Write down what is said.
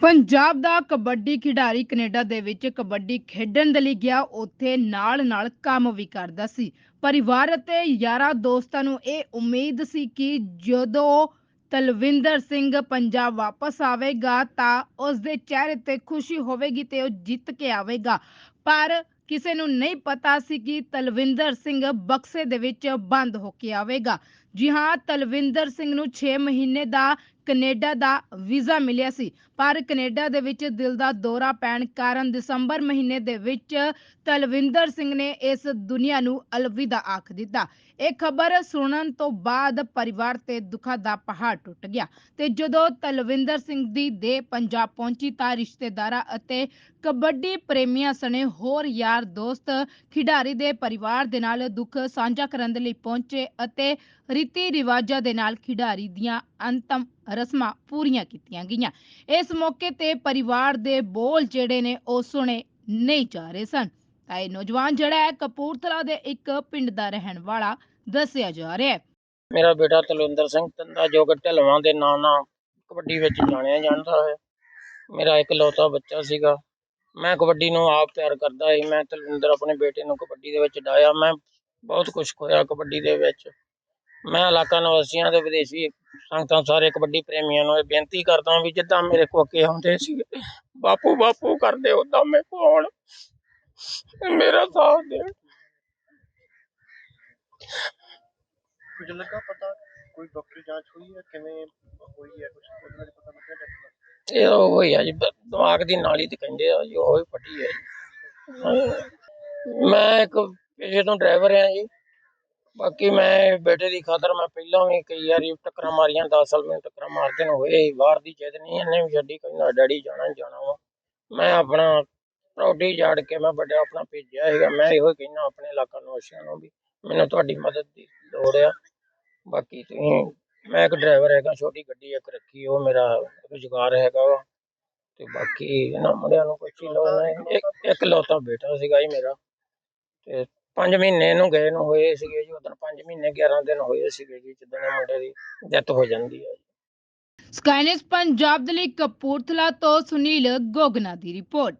ਪੰਜਾਬ ਦਾ ਕਬੱਡੀ ਖਿਡਾਰੀ ਕੈਨੇਡਾ ਦੇ ਵਿੱਚ ਕਬੱਡੀ ਖੇਡਣ ਦੇ ਲਈ ਗਿਆ, ਉੱਥੇ ਨਾਲ-ਨਾਲ ਕੰਮ ਵੀ ਕਰਦਾ ਸੀ। ਪਰਿਵਾਰ ਅਤੇ ਯਾਰਾਂ ਦੋਸਤਾਂ ਨੂੰ ਇਹ ਉਮੀਦ ਸੀ ਕਿ ਜਦੋਂ ਤਲਵਿੰਦਰ ਸਿੰਘ ਪੰਜਾਬ ਵਾਪਸ ਆਵੇਗਾ ਤਾਂ ਉਸ ਦੇ ਚਿਹਰੇ ਤੇ ਖੁਸ਼ੀ ਹੋਵੇਗੀ ਤੇ ਉਹ ਜਿੱਤ ਕੇ ਆਵੇਗਾ। ਪਰ ਕਿਸੇ ਨੂੰ ਨਹੀਂ ਪਤਾ ਸੀ ਕਿ ਤਲਵਿੰਦਰ ਸਿੰਘ ਬਕਸੇ ਦੇ ਵਿੱਚ ਬੰਦ ਹੋ ਕੇ ਆਵੇਗਾ। ਜੀ ਹਾਂ, ਤਲਵਿੰਦਰ ਸਿੰਘ ਨੂੰ 6 ਮਹੀਨੇ ਦਾ ਕੈਨੇਡਾ ਦਾ ਵੀਜ਼ਾ ਮਿਲਿਆ ਸੀ। ਪਰ ਕੈਨੇਡਾ ਦੇ ਵਿੱਚ ਦਿਲ ਦਾ ਦੌਰਾ ਪੈਣ ਕਾਰਨ ਦਸੰਬਰ ਮਹੀਨੇ ਦੇ ਵਿੱਚ ਤਲਵਿੰਦਰ ਸਿੰਘ ਨੇ ਇਸ ਦੁਨੀਆ ਨੂੰ ਅਲਵਿਦਾ ਆਖ ਦਿੱਤਾ। ਇਹ ਖਬਰ ਸੁਣਨ ਤੋਂ ਬਾਅਦ ਪਰਿਵਾਰ ਤੇ ਦੁੱਖਾਂ ਦਾ ਪਹਾੜ ਟੁੱਟ ਗਿਆ ਤੇ ਜਦੋਂ ਤਲਵਿੰਦਰ ਸਿੰਘ ਦੀ ਦੇਹ ਪੰਜਾਬ ਪਹੁੰਚੀ ਤਾਂ ਰਿਸ਼ਤੇਦਾਰਾਂ ਅਤੇ ਕਬੱਡੀ ਪ੍ਰੇਮੀਆਂ ਸਣੇ ਹੋਰ ਯਾਰ ਦੋਸਤ ਖਿਡਾਰੀ ਦੇ ਪਰਿਵਾਰ ਦੇ ਨਾਲ ਦੁੱਖ ਸਾਂਝਾ ਕਰਨ ਦੇ ਲਈ ਪਹੁੰਚੇ ਅਤੇ ਰੀਤੀ ਰਿਵਾਜਾਂ ਦੇ ਨਾਲ ਖਿਡਾਰੀ ਦੀਆਂ ਅੰਤਮ ਰਸਮਾਂ ਪੂਰੀਆਂ ਕੀਤੀਆਂ ਗਈਆਂ। ਇਸ ਮੌਕੇ ਤੇ ਪਰਿਵਾਰ ਦੇ ਬੋਲ ਜਿਹੜੇ ਨੇ ਉਹ ਸੁਣੇ ਨਹੀਂ ਜਾ ਰਹੇ ਸਨ। ਤਾਂ ਇਹ ਨੌਜਵਾਨ ਜਿਹੜਾ ਹੈ ਕਪੂਰਥਲਾ ਦੇ ਇੱਕ ਪਿੰਡ ਦਾ ਰਹਿਣ ਵਾਲਾ ਦੱਸਿਆ ਜਾ ਰਿਹਾ ਹੈ। ਮੇਰਾ ਬੇਟਾ ਤਲਵਿੰਦਰ ਸਿੰਘ ਤੰਦਾ, ਜੋ ਕਿ ਢਲਵਾਂ ਦੇ ਨਾਂ ਨਾਲ ਕਬੱਡੀ ਵਿੱਚ ਜਾਣਿਆ ਜਾਂਦਾ ਹੈ। ਮੇਰਾ ਇਕਲੌਤਾ ਬੱਚਾ ਸੀਗਾ। ਮੈਂ ਕਬੱਡੀ ਨੂੰ ਆਪ ਪਿਆਰ ਕਰਦਾ ਸੀ। ਮੈਂ ਤਲਵਿੰਦਰ ਆਪਣੇ ਬੇਟੇ ਨੂੰ ਕਬੱਡੀ ਦੇ ਵਿੱਚ ਡਾਇਆ ਮੈਂ ਬਹੁਤ ਕੁਝ ਹੋਇਆ ਕਬੱਡੀ ਦੇ ਵਿੱਚ। ਮੈਂ ਇਲਾਕਾ ਨਿਵਾਸੀਆਂ ਤੇ ਵਿਦੇਸ਼ੀ ਸੰਗਤਾਂ ਸਾਰੇ ਕਬੱਡੀ ਪ੍ਰੇਮੀਆਂ ਨੂੰ ਇਹ ਬੇਨਤੀ ਕਰਦਾ ਵੀ ਜਿੱਦਾਂ ਮੇਰੇ ਕੋਕੇ ਆਉਂਦੇ ਸੀ ਬਾਪੂ ਬਾਪੂ ਕਰਦੇ ਉਦਾਂ ਮੇਰੇ ਕੋਲ ਮੇਰਾ ਸਾਥ ਦੇਣ ਕੁਝ ਲੱਗਾ ਪਤਾ ਕੋਈ ਡਾਕਟਰੀ ਜਾਂਚ ਹੋਈ ਹੈ ਕਿਵੇਂ ਹੋਈ ਹੈ ਕੁਝ ਉਹਦੇ ਬਾਰੇ ਪਤਾ ਲੱਗਿਆ ਡਾਕਟਰ ਇਹ ਉਹ ਹੀ ਜੀ ਦਿਮਾਗ ਦੀ ਨਾਲੀ ਤੇ ਕਹਿੰਦੇ ਆ ਜੀ ਉਹ ਹੀ ਫਟੀ ਹੈ। ਮੈਂ ਇੱਕ ਤੋਂ ਡਰਾਈਵਰ ਆ ਜੀ। ਬਾਕੀ ਮੈਂ ਬੇਟੇ ਦੀ ਖਾਤਰ ਮੈਂ ਪਹਿਲਾਂ ਵੀ ਕਈ ਵਾਰੀ ਟੱਕਰਾਂ ਮਾਰੀਆਂ 10 ਸਾਲ ਮੈਂ ਟੱਕਰਾਂ ਮਾਰਦੇ ਹੋਏ ਬਾਹਰ ਦੀ ਚੇਤ ਨਹੀਂ, ਇਹਨੇ ਵੀ ਛੱਡੀ ਕਹਿੰਦਾ ਡੈਡੀ ਜਾਣਾ ਹੀ ਜਾਣਾ ਵਾ। ਮੈਂ ਆਪਣਾ ਪ੍ਰੋਡੀ ਜਾੜ ਕੇ ਮੈਂ ਵੱਡਾ ਆਪਣਾ ਭੇਜਿਆ ਹੈਗਾ ਮੈਂ ਇਹੋ ਕਹਿਣਾ ਆਪਣੇ ਇਲਾਕਾ ਨਿਵਾਸੀਆਂ ਨੂੰ ਵੀ, ਮੈਨੂੰ ਤੁਹਾਡੀ ਮਦਦ ਦੀ ਲੋੜ ਆ। ਬਾਕੀ ਤੁਸੀਂ, ਮੈਂ ਇੱਕ ਡਰਾਈਵਰ ਹੈਗਾ, ਛੋਟੀ ਗੱਡੀ ਇੱਕ ਰੱਖੀ, ਉਹ ਮੇਰਾ ਰੁਜ਼ਗਾਰ ਹੈਗਾ ਵਾ। ਤੇ ਬਾਕੀ ਇਹਨਾਂ ਮੁੰਡਿਆਂ ਨੂੰ ਪੁੱਛ ਹੀ ਲਓ ਨਾ ਇੱਕ ਇੱਕ ਲੌਤਾ ਬੇਟਾ ਸੀਗਾ ਜੀ ਮੇਰਾ, ਤੇ 5 ਮਹੀਨੇ ਨੂੰ ਗਏ ਨੂੰ ਹੋਏ ਸੀਗੇ ਜੀ, ਉਦੋਂ 5 ਮਹੀਨੇ 11 ਦਿਨ ਹੋਏ ਸੀਗੇ ਜੀ, ਜਿੱਦਣ ਮੁੰਡੇ ਦੀ ਡੈਥ ਹੋ ਜਾਂਦੀ ਹੈ ਸਕਾਈਨੈਸ ਪੰਜਾਬ ਦੇ ਲਈ ਕਪੂਰਥਲਾ ਤੋਂ ਸੁਨੀਲ ਗੋਗਨਾ ਦੀ ਰਿਪੋਰਟ